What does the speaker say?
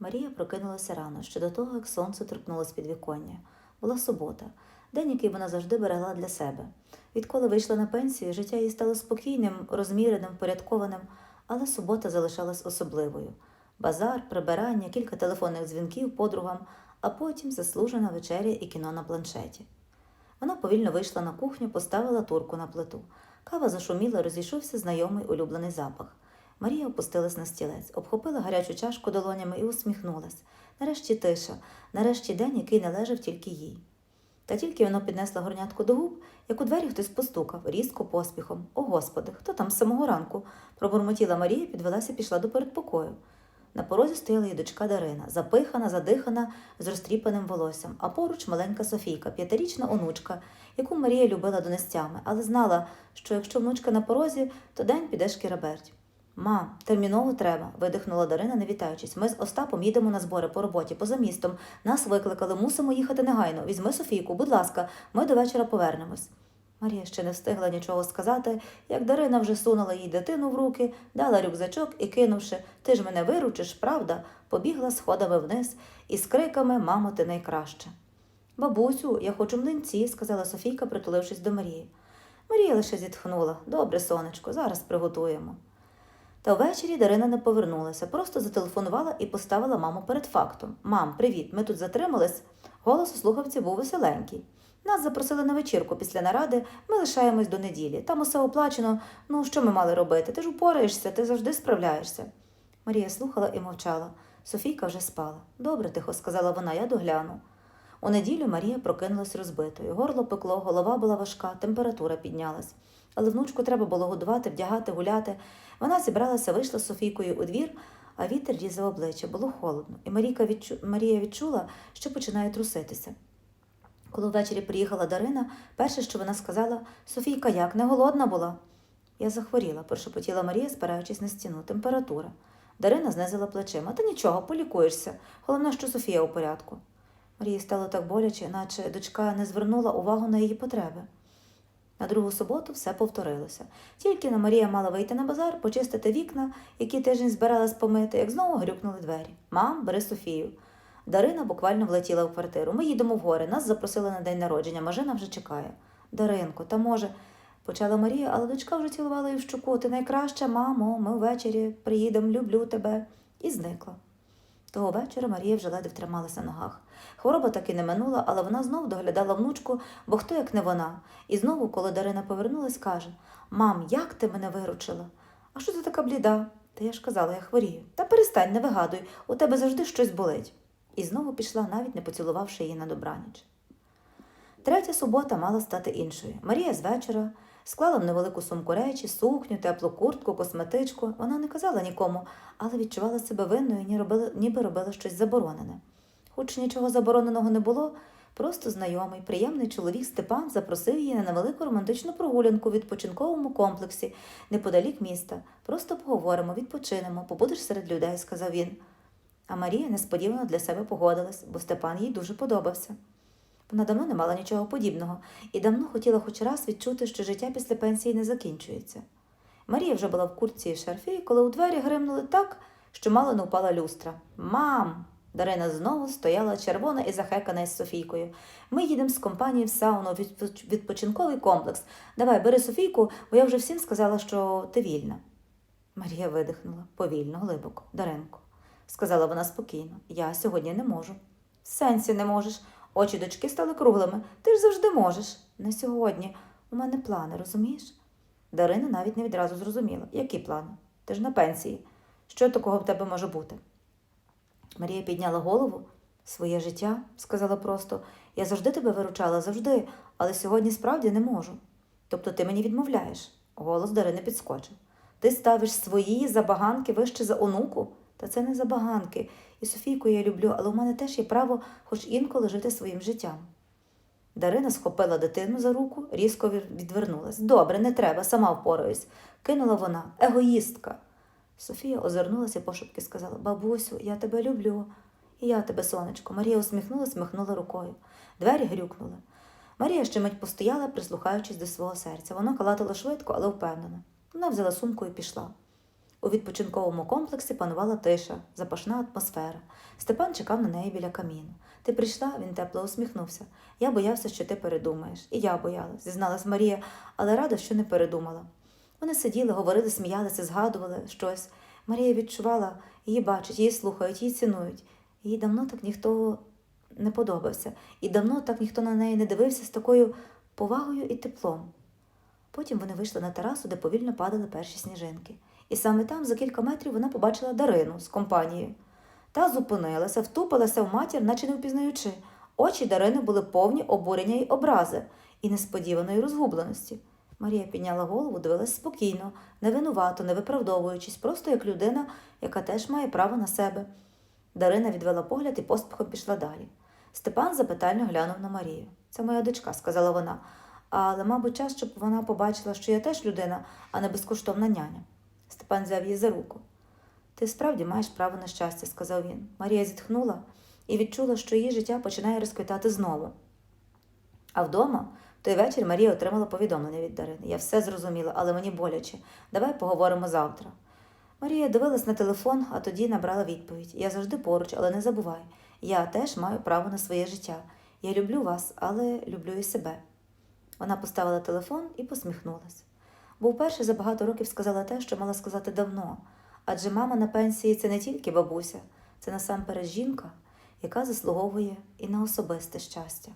Марія прокинулася рано, ще до того, як сонце торкнулося під віконня. Була субота, день, який вона завжди берегла для себе. Відколи вийшла на пенсію, життя їй стало спокійним, розміреним, впорядкованим, але субота залишалась особливою. Базар, прибирання, кілька телефонних дзвінків подругам, а потім заслужена вечеря і кіно на планшеті. Вона повільно вийшла на кухню, поставила турку на плиту. Кава зашуміла, розійшовся знайомий улюблений запах. Марія опустилась на стілець, обхопила гарячу чашку долонями і усміхнулась. Нарешті тиша, нарешті день, який належав тільки їй. Та тільки вона піднесла горнятку до губ, як у двері хтось постукав, різко поспіхом. О, Господи, хто там з самого ранку? пробурмотіла Марія, підвелася і пішла до передпокою. На порозі стояла її дочка Дарина, запихана, задихана, з розтріпаним волоссям, а поруч маленька Софійка, п'ятирічна онучка, яку Марія любила донестями, але знала, що якщо внучка на порозі, то день піде шкіраберть. Мам, терміново треба, видихнула Дарина, не вітаючись. Ми з Остапом їдемо на збори по роботі, поза містом. Нас викликали, мусимо їхати негайно. Візьми Софійку, будь ласка, ми до вечора повернемось. Марія ще не встигла нічого сказати, як Дарина вже сунула їй дитину в руки, дала рюкзачок і, кинувши Ти ж мене виручиш, правда, побігла сходами вниз із криками Мамо, ти найкраща. Бабусю, я хочу млинці, сказала Софійка, притулившись до Марії. Марія лише зітхнула. Добре, сонечко, зараз приготуємо. Та ввечері Дарина не повернулася, просто зателефонувала і поставила маму перед фактом. Мам, привіт, ми тут затримались. Голос у слухавці був веселенький. Нас запросили на вечірку після наради, ми лишаємось до неділі. Там усе оплачено. Ну, що ми мали робити? Ти ж упораєшся, ти завжди справляєшся. Марія слухала і мовчала. Софійка вже спала. Добре, тихо сказала вона, я догляну. У неділю Марія прокинулась розбитою. Горло пекло, голова була важка, температура піднялась. Але внучку треба було годувати, вдягати, гуляти. Вона зібралася, вийшла з Софійкою у двір, а вітер різав обличчя, було холодно, і Марійка відчу... Марія відчула, що починає труситися. Коли ввечері приїхала Дарина, перше, що вона сказала, Софійка, як не голодна була? Я захворіла, прошепотіла Марія, спираючись на стіну. Температура. Дарина знизила плечима. Та нічого, полікуєшся. Головне, що Софія у порядку. Марії стало так боляче, наче дочка не звернула увагу на її потреби. На другу суботу все повторилося. Тільки на Марія мала вийти на базар, почистити вікна, які тиждень збиралась помити, як знову грюкнули двері. Мам, бери Софію. Дарина буквально влетіла в квартиру. Ми їдемо в гори, нас запросили на день народження, Мажина вже чекає. Даринко, та може, почала Марія, але дочка вже цілувала її в щуку. Ти найкраща, мамо, ми ввечері приїдемо, люблю тебе. І зникла. Того вечора Марія вже ледве трималася на ногах. Хвороба так і не минула, але вона знову доглядала внучку, бо хто як не вона. І знову, коли Дарина повернулась, каже Мам, як ти мене виручила? А що ти така бліда? Та я ж казала, я хворію. Та перестань, не вигадуй, у тебе завжди щось болить. І знову пішла, навіть не поцілувавши її на добраніч. Третя субота мала стати іншою. Марія з вечора склала в невелику сумку речі, сукню, теплу куртку, косметичку. Вона не казала нікому, але відчувала себе винною, ні ніби робила щось заборонене. Хоч нічого забороненого не було, просто знайомий, приємний чоловік Степан запросив її на невелику романтичну прогулянку в відпочинковому комплексі неподалік міста. Просто поговоримо, відпочинемо, побудеш серед людей, сказав він. А Марія несподівано для себе погодилась, бо Степан їй дуже подобався. Вона давно не мала нічого подібного і давно хотіла хоч раз відчути, що життя після пенсії не закінчується. Марія вже була в куртці і шарфі, коли у двері гримнули так, що мало не упала люстра. Мам! Дарина знову стояла червона і захекана із Софійкою. Ми їдемо з компанією в сауну, відпочинковий комплекс. Давай, бери Софійку, бо я вже всім сказала, що ти вільна. Марія видихнула повільно, глибоко. Даренко, сказала вона спокійно, я сьогодні не можу. В сенсі не можеш. Очі дочки стали круглими. Ти ж завжди можеш. Не сьогодні. У мене плани, розумієш? Дарина навіть не відразу зрозуміла. Які плани? Ти ж на пенсії. Що такого в тебе може бути? Марія підняла голову. Своє життя, сказала просто. Я завжди тебе виручала, завжди, але сьогодні справді не можу. Тобто ти мені відмовляєш. Голос Дарини підскочив. Ти ставиш свої забаганки вище за онуку? Та це не забаганки. І Софійку я люблю, але у мене теж є право хоч інколи жити своїм життям. Дарина схопила дитину за руку, різко відвернулась. Добре, не треба, сама впораюсь. Кинула вона, егоїстка. Софія озирнулася пошепки сказала: Бабусю, я тебе люблю. І я тебе, сонечко. Марія усміхнулась, махнула рукою. Двері грюкнули. Марія ще мить постояла, прислухаючись до свого серця. Воно калатило швидко, але впевнено. Вона взяла сумку і пішла. У відпочинковому комплексі панувала тиша, запашна атмосфера. Степан чекав на неї біля каміну. Ти прийшла, він тепло усміхнувся. Я боявся, що ти передумаєш. І я боялась, зізналась Марія, але рада, що не передумала. Вони сиділи, говорили, сміялися, згадували щось. Марія відчувала, її бачать, її слухають, її цінують. Їй давно так ніхто не подобався, і давно так ніхто на неї не дивився з такою повагою і теплом. Потім вони вийшли на терасу, де повільно падали перші сніжинки. І саме там, за кілька метрів, вона побачила Дарину з компанією. Та зупинилася, втупилася в матір, наче не впізнаючи. Очі Дарини були повні обурення й образи і несподіваної розгубленості. Марія підняла голову, дивилась спокійно, не винувато, не виправдовуючись, просто як людина, яка теж має право на себе. Дарина відвела погляд і поспіхом пішла далі. Степан запитально глянув на Марію. Це моя дочка, сказала вона. Але, мабуть, час, щоб вона побачила, що я теж людина, а не безкоштовна няня. Степан взяв її за руку. Ти справді маєш право на щастя, сказав він. Марія зітхнула і відчула, що її життя починає розквітати знову. А вдома, той вечір Марія отримала повідомлення від Дарини. Я все зрозуміла, але мені боляче. Давай поговоримо завтра. Марія дивилась на телефон, а тоді набрала відповідь. Я завжди поруч, але не забувай. Я теж маю право на своє життя. Я люблю вас, але люблю і себе. Вона поставила телефон і посміхнулась. Бо вперше за багато років сказала те, що мала сказати давно. Адже мама на пенсії це не тільки бабуся, це насамперед жінка, яка заслуговує і на особисте щастя.